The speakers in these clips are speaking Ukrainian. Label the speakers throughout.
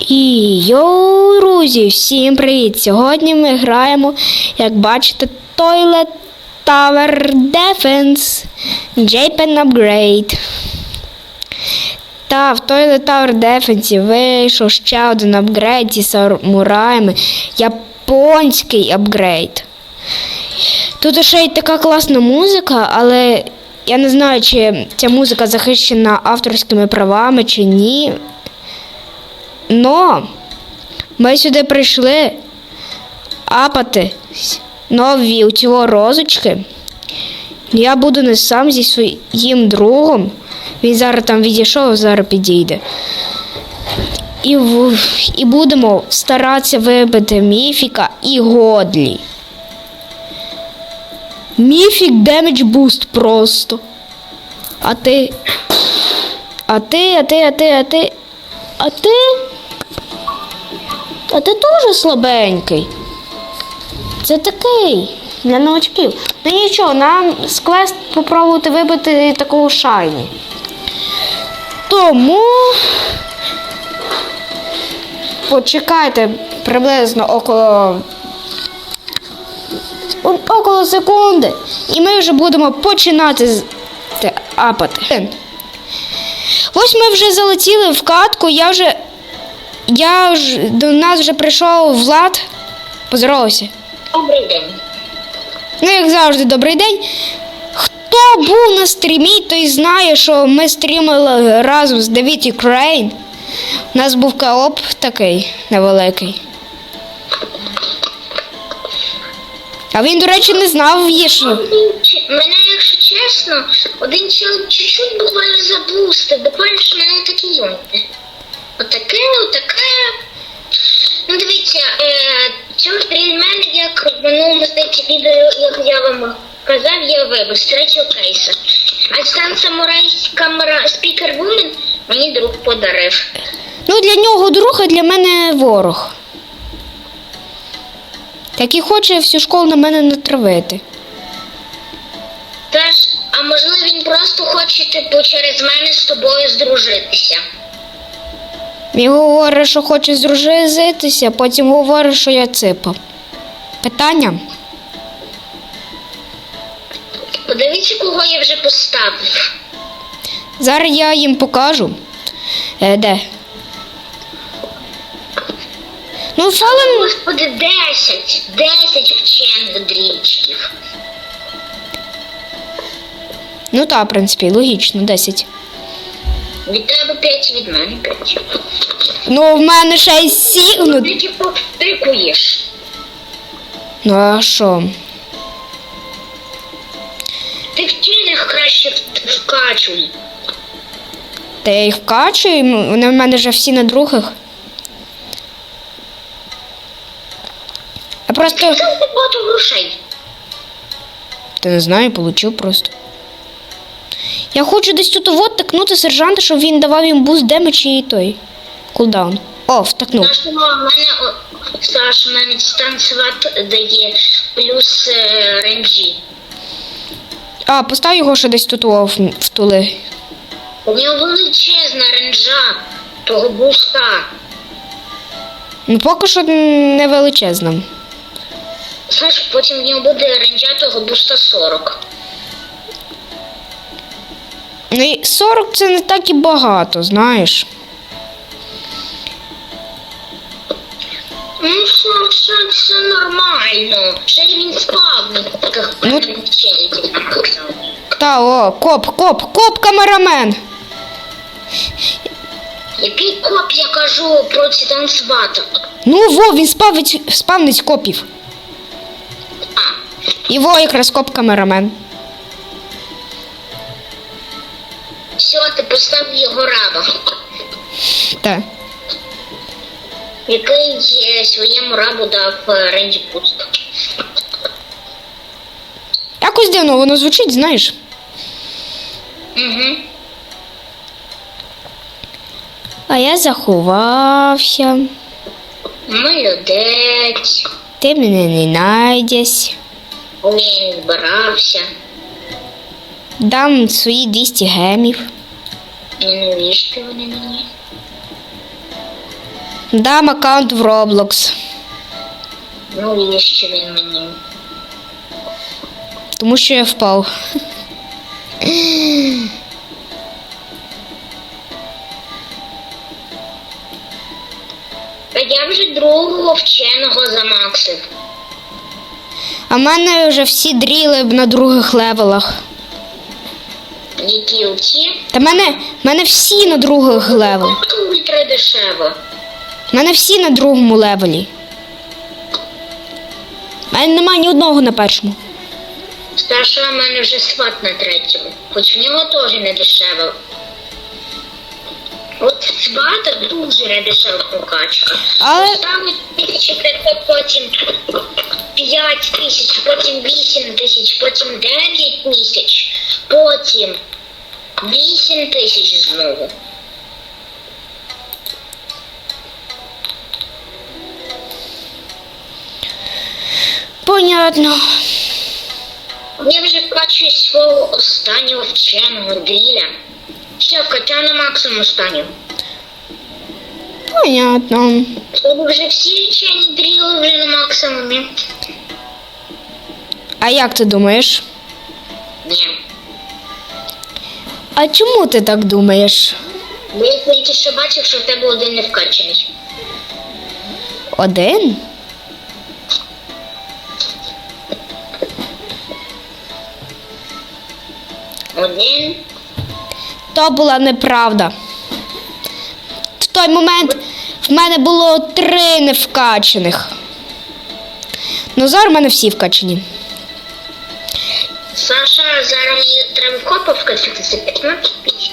Speaker 1: І йоу, друзі, всім привіт! Сьогодні ми граємо, як бачите, Toilet Tower Defense JPEN Upgrade. Та в Toilet Tower Defense вийшов ще один апгрейд зі самураями. Японський апгрейд. Тут ще й така класна музика, але я не знаю, чи ця музика захищена авторськими правами чи ні. Но ми сюди прийшли апати нові у цього розочки. Я буду не сам зі своїм другом. Він зараз там відійшов, зараз підійде. І, і будемо старатися вибити міфіка і годлі. Міфік демедж буст просто. А ти. А ти, а ти, а ти, а ти. А ти. А ти теж слабенький. Це такий. Для новачків. Ну нічого, нам з квест попробувати вибити такого шайні. Тому. Почекайте приблизно около. Около секунди. І ми вже будемо починати апати. Ось ми вже залетіли в катку, я вже. Я вже до нас вже прийшов Влад. Поздоровався.
Speaker 2: Добрий день.
Speaker 1: Ну, як завжди, добрий день. Хто був на стрімі, той знає, що ми стрімили разом з Давід Україн. У нас був кооп такий невеликий. А він, до речі, не знав є, що.
Speaker 2: Мене, якщо чесно, один чел чуть-чуть буквально забустив, буквально що мене такі йонти. Отаке, отаке. Ну дивіться, е, цього стрільмен, як в минулому здається відео, як я вам казав, я вибив з третього кейса. А сам самурайська мра- спікер Вумен мені друг подарив.
Speaker 1: Ну, для нього друг, а для мене ворог. Такий хоче всю школу на мене натравити.
Speaker 2: Теж, а можливо він просто хоче, типу, через мене з тобою здружитися.
Speaker 1: Він говорить, що хоче здружитися, потім говорить, що я ципа. Питання?
Speaker 2: Подивіться, кого я вже поставив.
Speaker 1: Зараз я їм покажу. Е, де? Ну, Фален.
Speaker 2: Господи, 10, 10 вчених дрічків.
Speaker 1: Ну так, в принципі, логічно, 10.
Speaker 2: Від тебе 5, від мене 5.
Speaker 1: Ну, в мене ще й сі. Ну,
Speaker 2: Ти типу тикуєш.
Speaker 1: ну а що?
Speaker 2: Ти вчених краще в- вкачуй.
Speaker 1: Та я їх вкачую, ну, вони в мене вже всі на других. Я просто.
Speaker 2: Це багато грошей.
Speaker 1: Та не знаю, получив просто. Я хочу десь тут от такнути сержанта, щоб він давав їм буст демедж і той. Кулдаун. О, втакнув.
Speaker 2: Саш, ну, в мене, Саш, в мене танцювати дає плюс е, ренджі.
Speaker 1: А, постав його ще десь тут о, в- втули.
Speaker 2: У нього величезна ренджа того буста.
Speaker 1: Ну, поки що не величезна.
Speaker 2: Саш, потім в нього буде ренджа того буста 40.
Speaker 1: Ну, 40 це не так і багато, знаєш.
Speaker 2: Ну, все, все, все нормально. Ще й він спав на таких
Speaker 1: Ну. Та, о, коп, коп, коп, камерамен.
Speaker 2: Який коп я кажу про ці?
Speaker 1: Ну, во, він спавить, спавнить копів.
Speaker 2: А,
Speaker 1: І во, якраз коп камерамен.
Speaker 2: Постав його раба,
Speaker 1: Та.
Speaker 2: який е, своєму рабу дав е, ренджі пуст.
Speaker 1: Якось дивно воно звучить, знаєш.
Speaker 2: Угу.
Speaker 1: А я заховався.
Speaker 2: Молодець.
Speaker 1: Ти мене не знайдеш.
Speaker 2: Я не збирався.
Speaker 1: Дам свої 200 гемів.
Speaker 2: І навіщо вони мені?
Speaker 1: Дам аккаунт в Roblox.
Speaker 2: Ну і що він мені.
Speaker 1: Тому що я впав.
Speaker 2: Та я вже другого вченого замаксив.
Speaker 1: А в мене вже всі дріли на других левелах.
Speaker 2: Які оці?
Speaker 1: Та мене, мене всі на других левелах.
Speaker 2: Ультра дешево.
Speaker 1: Мене всі на другому левелі. Мене немає ні одного на першому.
Speaker 2: Старша в мене вже сват на третьому. Хоч в нього теж не дешево. От свата дуже не дешева прокачка.
Speaker 1: Але-
Speaker 2: Ставить тисячі п'ятсот, потім 5 тисяч, потім 8 тисяч, потім 9 тисяч, потім 8 тисяч знову.
Speaker 1: Понятно.
Speaker 2: Я вже вкачую свого останнього вченого дріля. Все, вкачав на максимум останнього.
Speaker 1: Понятно.
Speaker 2: Тобто вже всі вчені дріли вже на максимумі.
Speaker 1: А як ти думаєш?
Speaker 2: Ні.
Speaker 1: А чому ти так думаєш?
Speaker 2: Бо я тільки що бачив, що в тебе один не вкачаний.
Speaker 1: Один?
Speaker 2: Один.
Speaker 1: То була неправда. В той момент в мене було три невкачаних. Ну зараз в мене всі вкачені.
Speaker 2: Саша, зараз мені треба копа вкачати за 15 тисяч.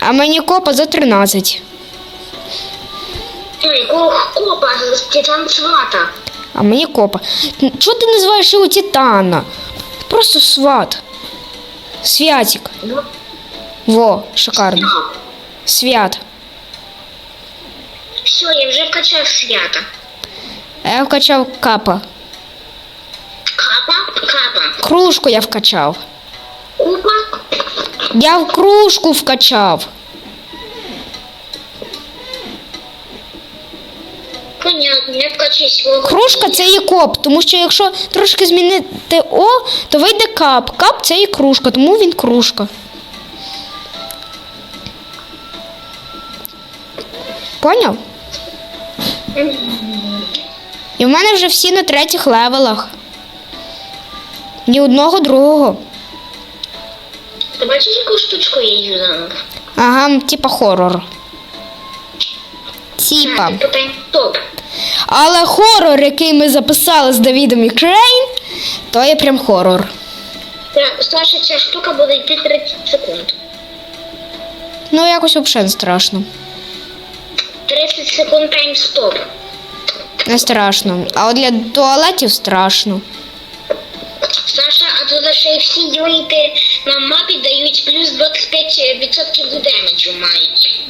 Speaker 1: А мені копа за 13.
Speaker 2: Ой, ох, копа з титан свата.
Speaker 1: А мені копа. Чого ти називаєш його Титана? Просто сват. Святик.
Speaker 2: Ну,
Speaker 1: Во, шикарно. Свят.
Speaker 2: Все, я вже вкачав свята.
Speaker 1: А я вкачав капа.
Speaker 2: Капа, капа.
Speaker 1: Кружку я вкачав.
Speaker 2: Купа,
Speaker 1: Я в кружку вкачав.
Speaker 2: понятно, я свого.
Speaker 1: Кружка це і коп, тому що якщо трошки змінити О, то вийде кап. Кап це і кружка, тому він кружка. Поняв? І в мене вже всі на третіх левелах. Ні одного другого.
Speaker 2: Ти бачиш, яку штучку я юзанув?
Speaker 1: Ага, типа хорор. Типа. Але хорор, який ми записали з Давідом і Крейн, то є прям хорор.
Speaker 2: Саша, ця штука буде йти 30 секунд.
Speaker 1: Ну, якось взагалі не страшно.
Speaker 2: 30 секунд тайм стоп.
Speaker 1: Не страшно. А от для туалетів страшно.
Speaker 2: Саша, а тут ще й всі юніти на мапі дають плюс 25% до демеджу мають.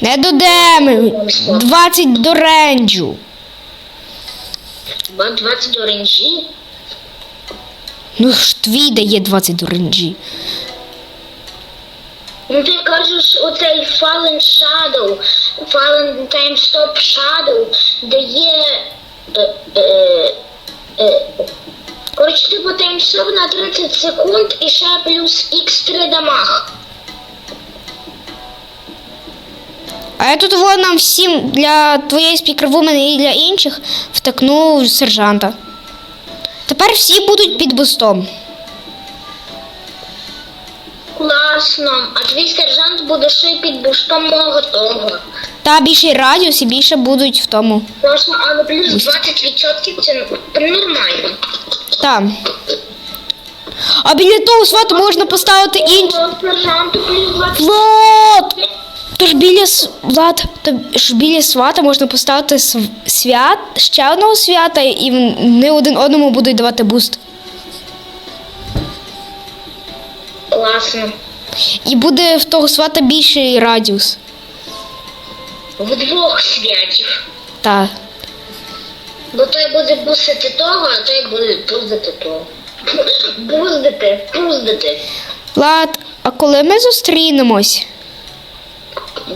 Speaker 1: Не до деми. 20 до ренджу.
Speaker 2: 20 до ренжі.
Speaker 1: Ну ж твій дає 20 до ренджі.
Speaker 2: Ну ти кажеш, оцей Fallen Shadow, Fallen Time Stop Shadow дає. Е, е, е, коротше, типу таймстоп на 30 секунд і ще плюс X3 дамаг.
Speaker 1: А я тут вон нам всім для твоєї спікервумени і для інших втикну сержанта. Тепер всі будуть під бустом.
Speaker 2: Класно. А твій сержант буде ще під бустом мого того.
Speaker 1: Та більший радіус і більше будуть в тому.
Speaker 2: Класно, але плюс 20% це нормально.
Speaker 1: Там. А біля того свату можна поставити інші.
Speaker 2: О, Сержанту плюс 20%.
Speaker 1: Влад! Тож біля с- Влад, то ж біля свата можна поставити св- свят, ще одного свята, і вони один одному будуть давати буст.
Speaker 2: Класно.
Speaker 1: І буде в того свата більший радіус.
Speaker 2: Вдвох святів.
Speaker 1: Та.
Speaker 2: Бо той буде бусити того, а той буде буздити того. Буздити, буздити.
Speaker 1: Влад, а коли ми зустрінемось?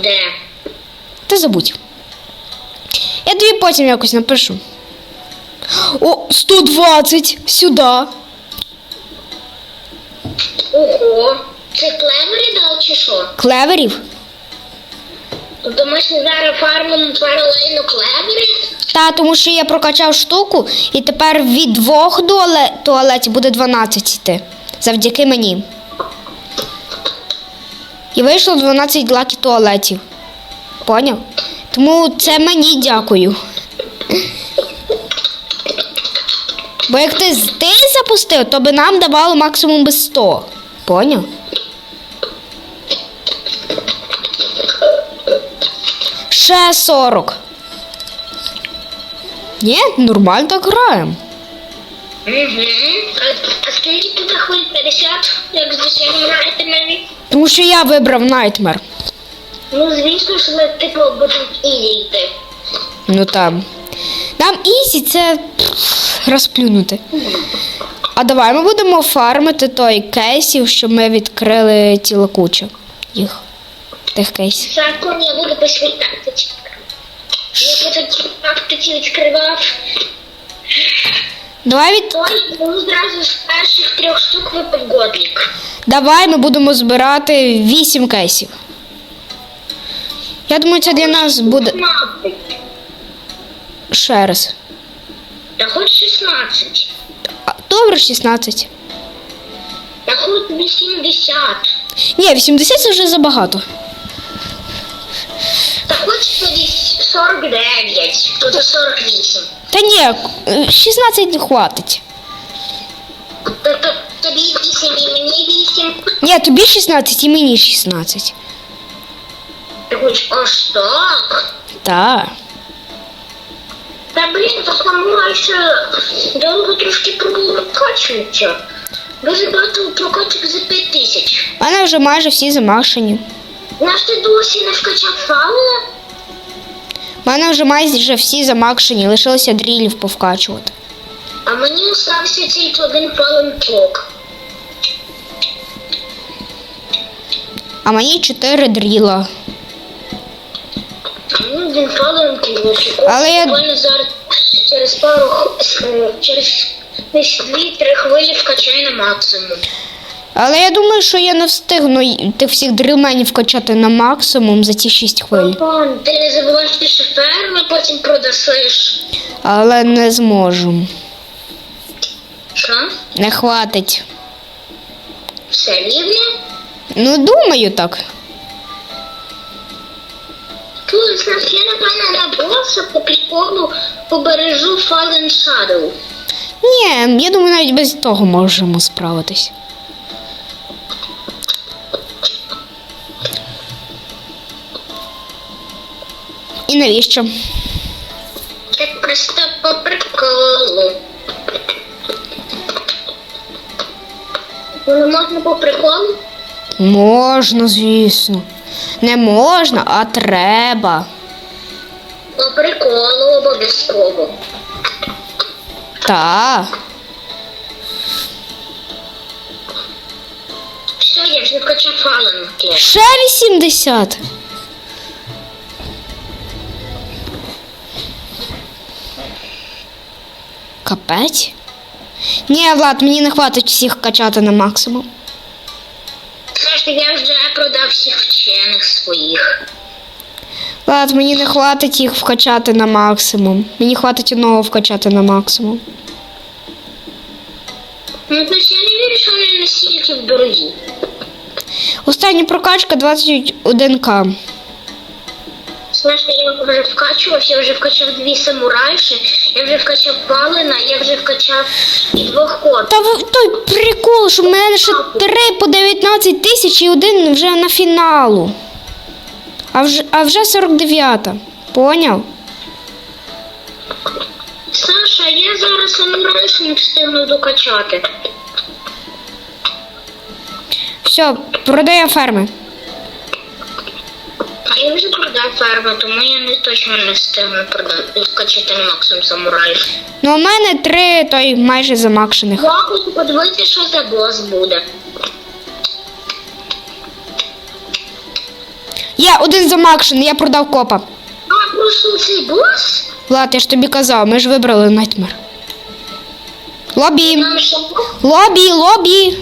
Speaker 2: Де?
Speaker 1: Та забудь. Я тобі потім якось напишу. О, 120! Сюди.
Speaker 2: Ого. Це клевері дав чи що?
Speaker 1: Клеверів?
Speaker 2: Тобто ми ще зараз фармимо паралельно клевері?
Speaker 1: Та, тому що я прокачав штуку, і тепер від двох дуале- туалетів буде 12 йти. Завдяки мені. І вийшло 12 лакі туалетів. Поняв? Тому це мені дякую. Бо як ти, з- ти запустив, то би нам давало максимум би 100. Поняв? Ще 40. Ні, нормально так граємо.
Speaker 2: Угу. А, скільки тут хвиль 50, як звичайно навіть?
Speaker 1: Тому що я вибрав Nightmare.
Speaker 2: Ну, звісно, що ми типу будемо ізі йти.
Speaker 1: Ну там. Нам ізі це розплюнути. А давай ми будемо фармити той кейсів, щоб ми відкрили цілу кучу їх. Тих кейсів.
Speaker 2: Закон я буду по своїй тактиці. Я тактиці відкривав,
Speaker 1: Давай від...
Speaker 2: то ну, зразу з перших трьох штук випав годлік.
Speaker 1: Давай ми будемо збирати 8 кейсів. Я думаю, це для нас буде
Speaker 2: 16.
Speaker 1: Ще раз.
Speaker 2: Я хоч 16.
Speaker 1: А, Добре, 16.
Speaker 2: Я хоч 80.
Speaker 1: Ні, 80 це вже забагато.
Speaker 2: Та хоч 50 49. Тут 48.
Speaker 1: Та ні, е, 16 хватить.
Speaker 2: Тобто тобі 8 і мені 8.
Speaker 1: Ні, тобі 16 і мені 16.
Speaker 2: Ти хоч аж так.
Speaker 1: Так.
Speaker 2: Та блін, самурай ще довго трошки прокачується. Дуже багато прокачок за 5 тисяч.
Speaker 1: У мене вже майже всі замашені.
Speaker 2: Наш ти досі не вкачав фаула?
Speaker 1: У мене вже майже всі замакшені, лишилося дрілів повкачувати.
Speaker 2: А мені остався тільки один фален клок.
Speaker 1: А мені 4 дріла.
Speaker 2: Один фален.
Speaker 1: Але я-
Speaker 2: Буквально зараз через пару е, через десь 2-3 хвилі вкачаю на максимум.
Speaker 1: Але я думаю, що я не встигну тих всіх дрілменів вкачати на максимум за ці 6 хвиль.
Speaker 2: Папан, ти не забувай, що ти ще ферми потім продасиш.
Speaker 1: Але не зможу.
Speaker 2: Що?
Speaker 1: Не хватить.
Speaker 2: Все рівне?
Speaker 1: Ну, думаю так.
Speaker 2: Тут у нас є, напевно, на боса по приколу побережу Fallen Shadow.
Speaker 1: Ні, я думаю, навіть без того можемо справитись. І навіщо?
Speaker 2: Так просто по приколу. Ну, не можна по приколу?
Speaker 1: Можна, звісно. Не можна, а треба.
Speaker 2: По приколу обов'язково.
Speaker 1: Так.
Speaker 2: Все, я вже вкачав Клок.
Speaker 1: Ще 80. Капець. Ні, Влад, мені не хватить всіх качати на максимум.
Speaker 2: Знаєш, я вже продав всіх вчених своїх.
Speaker 1: Влад, мені не хватить їх вкачати на максимум. Мені хватить одного вкачати на максимум.
Speaker 2: Ну, то я не вірю, що вони настільки дорогі.
Speaker 1: Остання прокачка 21к.
Speaker 2: Знаєш, я вже вкачувався, я вже вкачав дві самурайші, я вже вкачав палина, я вже вкачав і двох кот.
Speaker 1: Та в- той прикол, що в мене ще 3 по 19 тисяч і один вже на фіналу. А вже, а вже 49-та. Поняв?
Speaker 2: Саша, я зараз самурайшу не встигну докачати.
Speaker 1: Все, продаю ферми.
Speaker 2: А я вже продав ферму, тому я не точно не встигну продати вкачати на максимум самураїв.
Speaker 1: Ну, у мене три той майже замакшених.
Speaker 2: Я хочу подивитися, що за бос буде.
Speaker 1: Є один замакшений, я продав копа.
Speaker 2: просто цей бос?
Speaker 1: Влад, я ж тобі казав, ми ж вибрали Nightmare. Лобі. Лобі, лобі.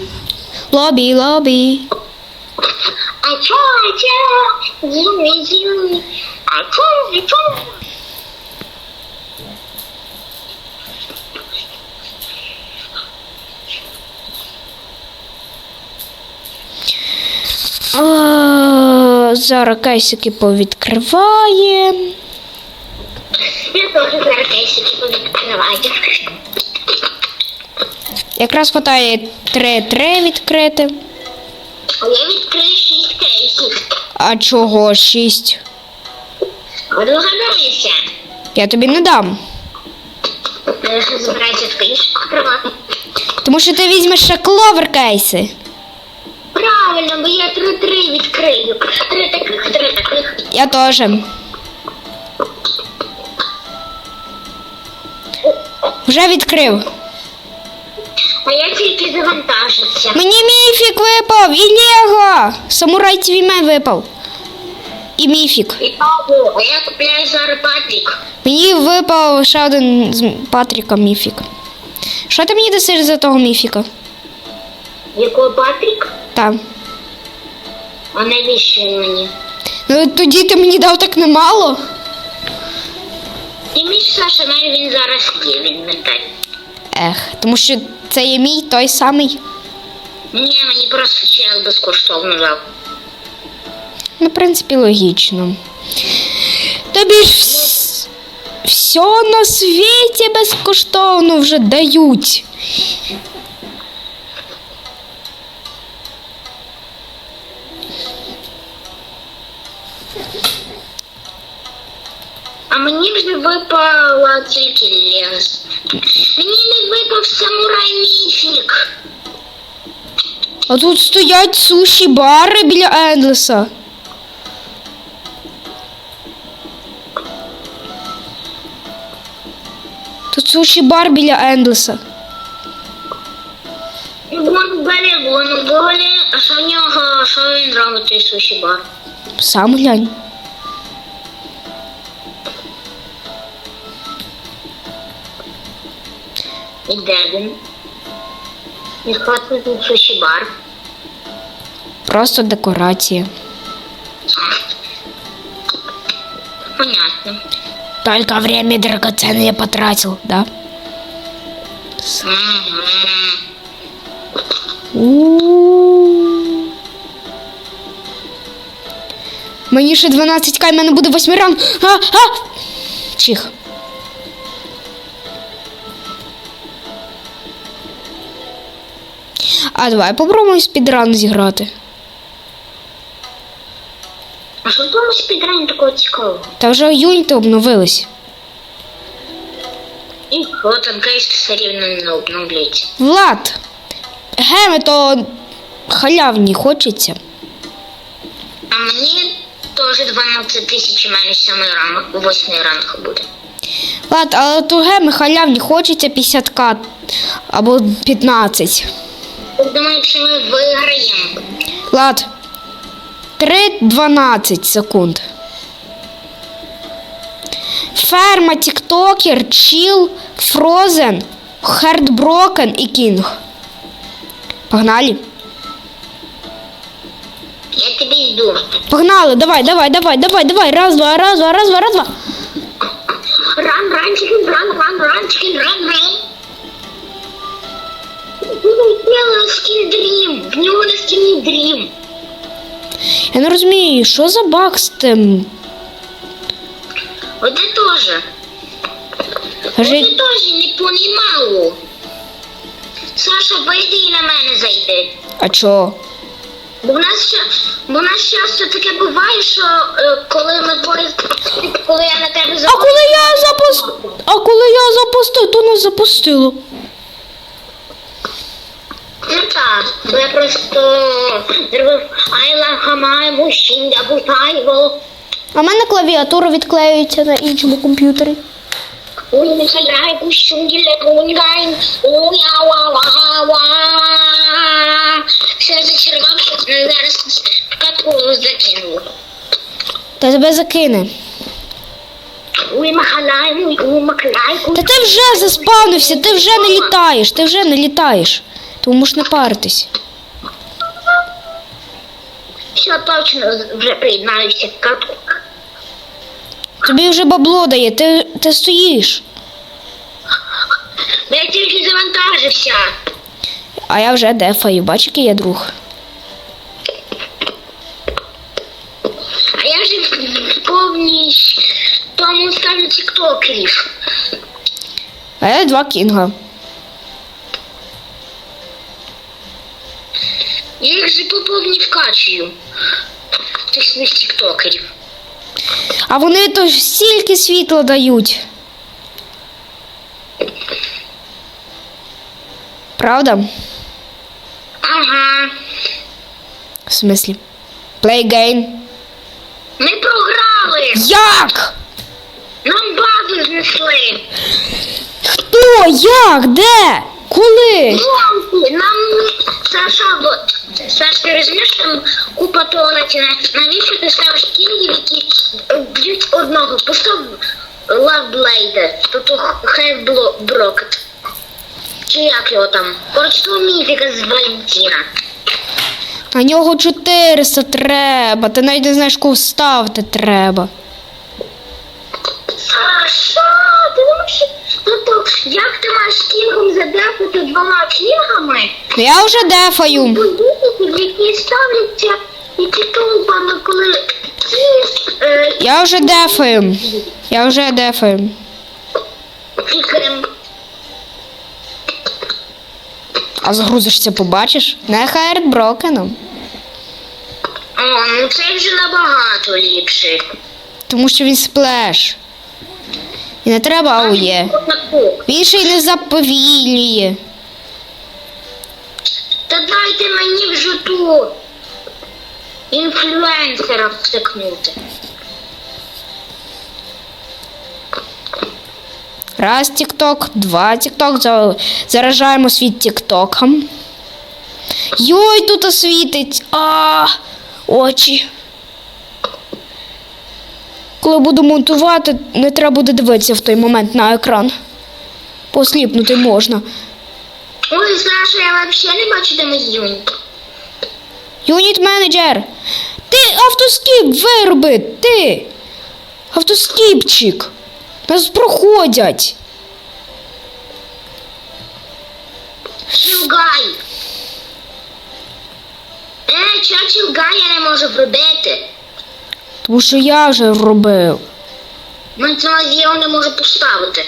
Speaker 1: Лобі, лобі.
Speaker 2: А чо, а чо? Зюми, зюми. А чо, а чо?
Speaker 1: А, зараз кейсики повідкриває.
Speaker 2: Я теж зараз кейсики повідкриваю.
Speaker 1: Якраз хватає 3-3 відкрити.
Speaker 2: А я відкрию шість кейсів.
Speaker 1: А чого 6?
Speaker 2: А догадайся.
Speaker 1: Я тобі не дам.
Speaker 2: Ж в кейсик відкривати.
Speaker 1: Тому що ти візьмеш ще кловер кейси.
Speaker 2: Правильно, бо я три-три відкрию. Три таких, три таких.
Speaker 1: Я теж. Вже відкрив.
Speaker 2: А я тільки завантажився.
Speaker 1: Мені міфік випав і Лего. Самурай Твіме випав. І міфік.
Speaker 2: І Павло, а я купляю зараз Патрік.
Speaker 1: Мені випав ще один з Патріка міфік. Що ти мені дасиш за того міфіка?
Speaker 2: Якого Патрік?
Speaker 1: Там.
Speaker 2: А навіщо він мені?
Speaker 1: Ну тоді ти мені дав так немало.
Speaker 2: І мій Саша, навіть він зараз є, він не дай.
Speaker 1: Ех, тому що це є мій той самий.
Speaker 2: Ні, мені просто чел безкоштовно дав.
Speaker 1: Ну, в принципі, логічно. Тобі ж вс- все на світі безкоштовно вже дають.
Speaker 2: А мені вже випала тільки лес. Мені не випав самурай міфік.
Speaker 1: А тут стоять суші бари біля Ендлеса. Тут суші бар біля Ендлеса.
Speaker 2: Вон болі, вон болі. А що в нього, що він робить той суші бар?
Speaker 1: Сам глянь.
Speaker 2: І де він? І хватить тут суші бар.
Speaker 1: Просто декорація.
Speaker 2: Понятно.
Speaker 1: Только время драгоценное потратил, да?
Speaker 2: Мгм.
Speaker 1: У-у-у. Мені ще 12к, в мене буде 8 ранг. А, а! Чих. А давай попробуємо спідран зіграти.
Speaker 2: А що в тому спідрані такого цікавого?
Speaker 1: Та вже юніти обновились.
Speaker 2: І от кейс все рівно не обновлюється.
Speaker 1: Влад, геми то халявні хочеться.
Speaker 2: А мені теж 12 тисяч у мене сьомий ранок, восьмий ранок буде.
Speaker 1: Влад, але то геми халявні хочеться 50к або 15.
Speaker 2: Думаю, що ми виграємо.
Speaker 1: Влад, 3-12 секунд. Ферма, Тіктокер, Чіл, Фрозен, Хердброкен і Кінг. Погнали.
Speaker 2: Я тебе йду.
Speaker 1: Погнали, давай, давай, давай, давай, давай. Раз, два, раз, два, раз, два, раз, два.
Speaker 2: Ран, ран, чикен, ран, ран, ран, чикен, ран, ран. Скін дрім. В нього на скіні дрім.
Speaker 1: Я не розумію, що за баг з тим?
Speaker 2: Оде теж.
Speaker 1: Кажи,
Speaker 2: Оде теж не понімало. Саша, вийди і на мене зайди.
Speaker 1: а чо?
Speaker 2: Бо в нас ще, бо в нас часто таке буває, що е, коли ми двоє, коли я на тебе
Speaker 1: А коли я запустив, а коли я запустив, то не запустило.
Speaker 2: Ну так, бо я просто зробив Айла Хамай мужчин Бутайво.
Speaker 1: А в мене клавіатура відклеюється на іншому комп'ютері.
Speaker 2: Ой, не хагай кущунгіле кунгайн. Уя ва ва ва. Все зачарував, щоб мене зараз в катку закинуло.
Speaker 1: Та тебе закине.
Speaker 2: Махалай.
Speaker 1: Та ти вже заспавнився, ти вже не літаєш, ти вже не літаєш. Тому можеш не паритись.
Speaker 2: Все точно вже приєднаюся к катку.
Speaker 1: Тобі вже бабло дає, ти, ти стоїш.
Speaker 2: Я тільки завантажився.
Speaker 1: А я вже дефаю, бач, який я друг.
Speaker 2: А я вже в повній тому ставлю тіктокерів.
Speaker 1: А я два кінга.
Speaker 2: Я їх же по повній вкачую. Тих них тіктокерів.
Speaker 1: А вони то ж стільки світла дають. Правда?
Speaker 2: Ага.
Speaker 1: В смислі? Play game.
Speaker 2: Ми програли.
Speaker 1: Як?
Speaker 2: Нам базу знесли.
Speaker 1: Хто? Як? Де? Коли?
Speaker 2: Нам Саша, бо Саш, ти розумієш, там купа туалетів. Навіщо ти ставиш кінгів, які е, б'ють одного? Постав лавблейда, тобто хай брокет. Чи як його там? Коротше, то міфіка з Валентіна.
Speaker 1: На нього 400 треба. Ти навіть не знаєш, кого ставити треба.
Speaker 2: Саша, ти думаєш, тобто, як ти маєш кінгом двома кінгами?
Speaker 1: Ну, Я вже дефаю.
Speaker 2: Які ставляться, які толпами, коли е,
Speaker 1: Я вже дефаю. Я вже дефаю. А загрузишся, побачиш? Не хайрт брокеном.
Speaker 2: О, ну це вже набагато ліпше.
Speaker 1: Тому що він сплеш. І не треба аує. Він ще й не заповільнює.
Speaker 2: Та дайте мені вже ту інфлюенсера втикнути.
Speaker 1: Раз тік-ток, два тік-ток. за- Заражаємо світ тік-током. Йой, тут освітить. А, очі. Коли буду монтувати, не треба буде дивитися в той момент на екран. Посліпнути можна.
Speaker 2: Ой, Саша, я взагалі не бачу, де мої юніти.
Speaker 1: Юніт менеджер. Ти автоскіп вироби, ти. Автоскіпчик. Нас проходять.
Speaker 2: Чилгай. Е, чого Чилгай я не можу вробити?
Speaker 1: Тому що я вже робив.
Speaker 2: Ми це я його не можу поставити.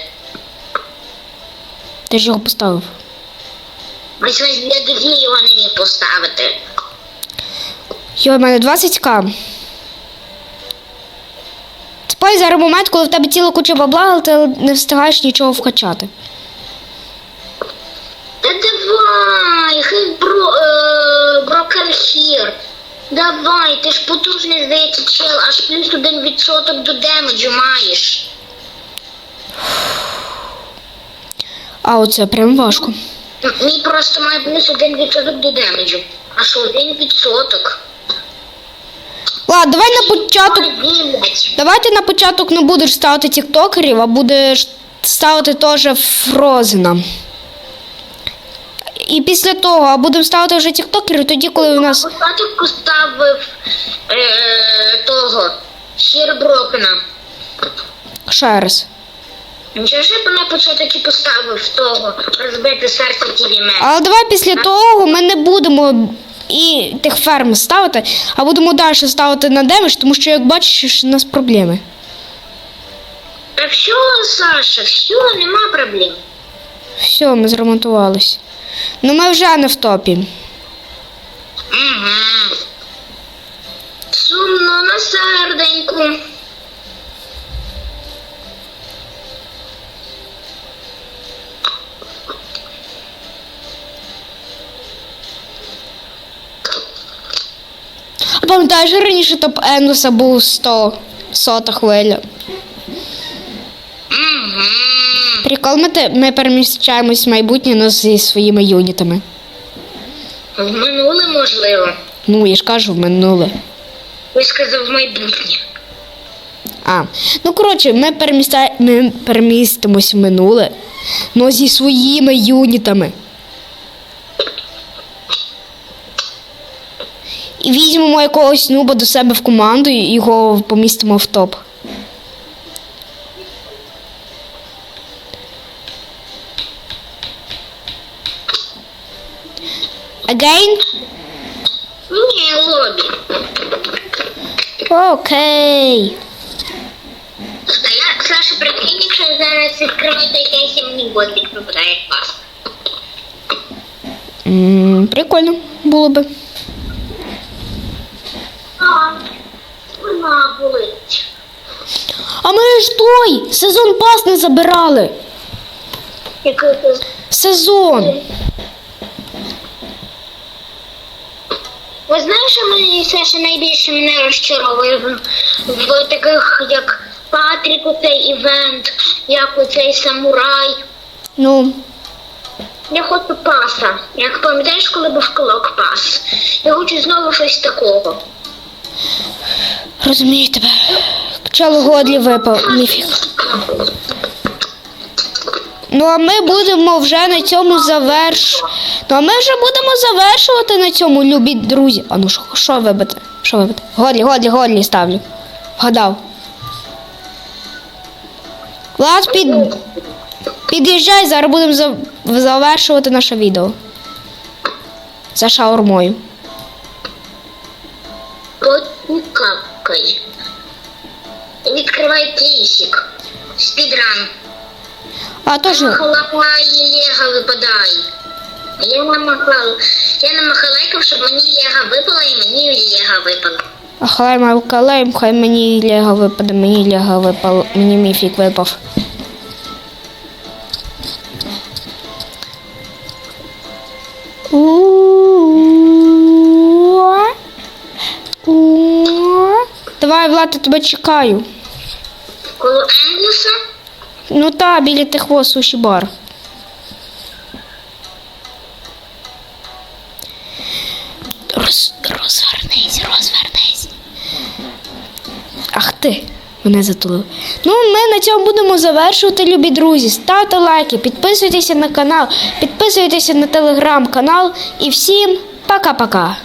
Speaker 1: Ти ж його поставив.
Speaker 2: Ми це я тоді його не міг поставити.
Speaker 1: Йой, в мене 20к. Спой зараз момент, коли в тебе ціла куча бабла, але ти не встигаєш нічого вкачати.
Speaker 2: Та давай, хай бро, е, брокер хір. Давай, ти ж потужний, здається, чел, аж плюс один відсоток до демеджу маєш.
Speaker 1: А оце прям важко.
Speaker 2: Мій просто має плюс один відсоток до демеджу. Аж один відсоток.
Speaker 1: Ладно, давай на початок. Давайте на початок не будеш ставити тіктокерів, а будеш ставити теж Фрозена. І після того, а будемо ставити вже тіктокерів, тоді, коли у нас.
Speaker 2: Початок поставив е, того хір Брокена.
Speaker 1: Ще раз.
Speaker 2: Ж на початок і поставив того розбити серце Тівіме.
Speaker 1: Але давай після того ми не будемо і тих ферм ставити, а будемо далі ставити на демедж, тому що, як бачиш, у нас проблеми.
Speaker 2: Так все, Саша, все, нема проблем.
Speaker 1: Все, ми зремонтувались. Ну ми вже не в топі.
Speaker 2: Угу. Сумно на серденьку.
Speaker 1: Пам'ятаєш, раніше топ Ендуса був 100, сота хвиля. Прикол, ми, те- ми переміщаємось в майбутнє ну, зі своїми юнітами.
Speaker 2: В минуле можливо.
Speaker 1: Ну, я ж кажу, в минуле.
Speaker 2: Ви сказав в майбутнє.
Speaker 1: А, ну коротше, ми, переміста... ми перемістимось в минуле, но зі своїми юнітами. І візьмемо якогось нуба до себе в команду і його помістимо в топ. Again?
Speaker 2: Ні, лобі.
Speaker 1: Окей.
Speaker 2: Я, Саша, прикинь, якщо зараз кейс, і мені випадає як пас.
Speaker 1: Прикольно було би.
Speaker 2: А, вона болить.
Speaker 1: А ми ж той сезон пас не забирали.
Speaker 2: Який ти
Speaker 1: Сезон.
Speaker 2: Ви знаєш, що мені Саша найбільше мене розчаровує в, в таких, як Патрік, оцей івент, як оцей самурай.
Speaker 1: Ну,
Speaker 2: Я хочу паса. Як пам'ятаєш, коли був колок пас? Я хочу знову щось такого.
Speaker 1: Розумію тебе. Пчело годлі випав. Ніфіг. Ну а ми будемо вже на цьому заверш. Ну а ми вже будемо завершувати на цьому, любі друзі. А ну що, вибити? Що вибити? Годлі, годлі, годлі ставлю. Вгадав. Влад, під... під'їжджай, зараз будемо завершувати наше відео. За шаурмою.
Speaker 2: Покакай. Відкривай кейсик. Спідран.
Speaker 1: А теж.
Speaker 2: Голова і лего випадає. Я намахала. Я намахалайкав, щоб мені лего випала і мені лего випала.
Speaker 1: А хай Малкалейм, хай мені Лего випаде, мені Лего випав, мені міфік випав. Давай, Влад, я тебе чекаю.
Speaker 2: Коло Енглуса
Speaker 1: Ну та, біля тих суші бар. Роз, розвернись, розвернись. Ах ти, мене затулив. Ну, ми на цьому будемо завершувати, любі друзі. Ставте лайки, підписуйтеся на канал, підписуйтеся на телеграм-канал і всім пока-пока.